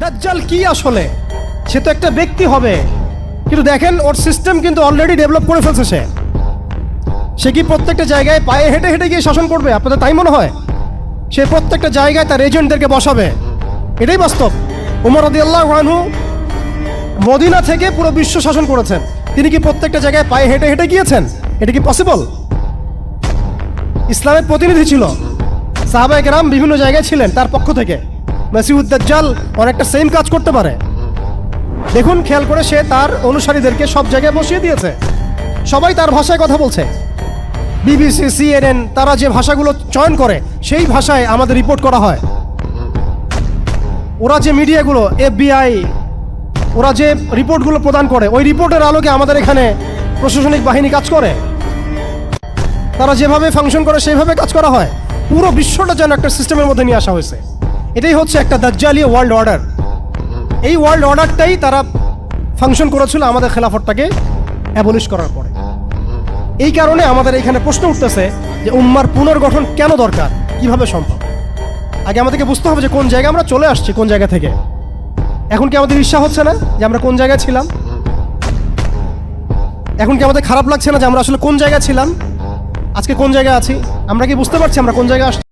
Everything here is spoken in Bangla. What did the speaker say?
দাজ্জাল কি আসলে? সে তো একটা ব্যক্তি হবে। কিন্তু দেখেন, ওর সিস্টেম কিন্তু অলরেডি ডেভেলপ করে ফেলছে সে। সে কি প্রত্যেকটা জায়গায় পায়ে হেঁটে হেঁটে গিয়ে শাসন করবে? আপনাদের তাই মনে হয়? সে প্রত্যেকটা জায়গায় তার এজেন্টদেরকে বসাবে। এটাই বাস্তব। উমর আদি আল্লাহ আনহু মদিনা থেকে পুরো বিশ্ব শাসন করেছেন। তিনি কি প্রত্যেকটা জায়গায় পায়ে হেঁটে হেঁটে গিয়েছেন? এটা কি পসিবল ইসলামের প্রতিনিধি ছিল। সাহাবায়ে কেরাম বিভিন্ন জায়গায় ছিলেন তার পক্ষ থেকে। মেসিউদ্দাজ্জাল অনেকটা সেম কাজ করতে পারে। দেখুন, খেয়াল করে সে তার অনুসারীদেরকে সব জায়গায় বসিয়ে দিয়েছে। সবাই তার ভাষায় কথা বলছে। বিবিসি সিএনএন তারা যে ভাষাগুলো চয়ন করে, সেই ভাষায় আমাদের রিপোর্ট করা হয়। ওরা যে মিডিয়াগুলো এফবিআই ওরা যে রিপোর্টগুলো প্রদান করে, ওই রিপোর্টের আলোকে আমাদের এখানে প্রশাসনিক বাহিনী কাজ করে। তারা যেভাবে ফাংশন করে, সেইভাবে কাজ করা হয়। পুরো বিশ্বটা যেন একটা সিস্টেমের মধ্যে নিয়ে আসা হয়েছে। এটাই হচ্ছে একটা দাজ্জালীয় ওয়ার্ল্ড অর্ডার এই ওয়ার্ল্ড অর্ডারটাই তারা ফাংশন করেছিল আমাদের খেলাফতটাকে অ্যাবলিশ করার পরে। এই কারণে আমাদের এখানে প্রশ্ন উঠতেছে যে উম্মার পুনর্গঠন কেন দরকার? কীভাবে সম্ভব? আগে আমাদেরকে বুঝতে হবে যে কোন জায়গায় আমরা চলে আসছি, কোন জায়গা থেকে। এখন কি আমাদের ঈর্ষা হচ্ছে না যে আমরা কোন জায়গায় ছিলাম? এখন কি আমাদের খারাপ লাগছে না যে আমরা আসলে কোন জায়গায় ছিলাম? আজকে কোন জায়গায় আছি? আমরা কি বুঝতে পারছি আমরা কোন জায়গায় আসছি?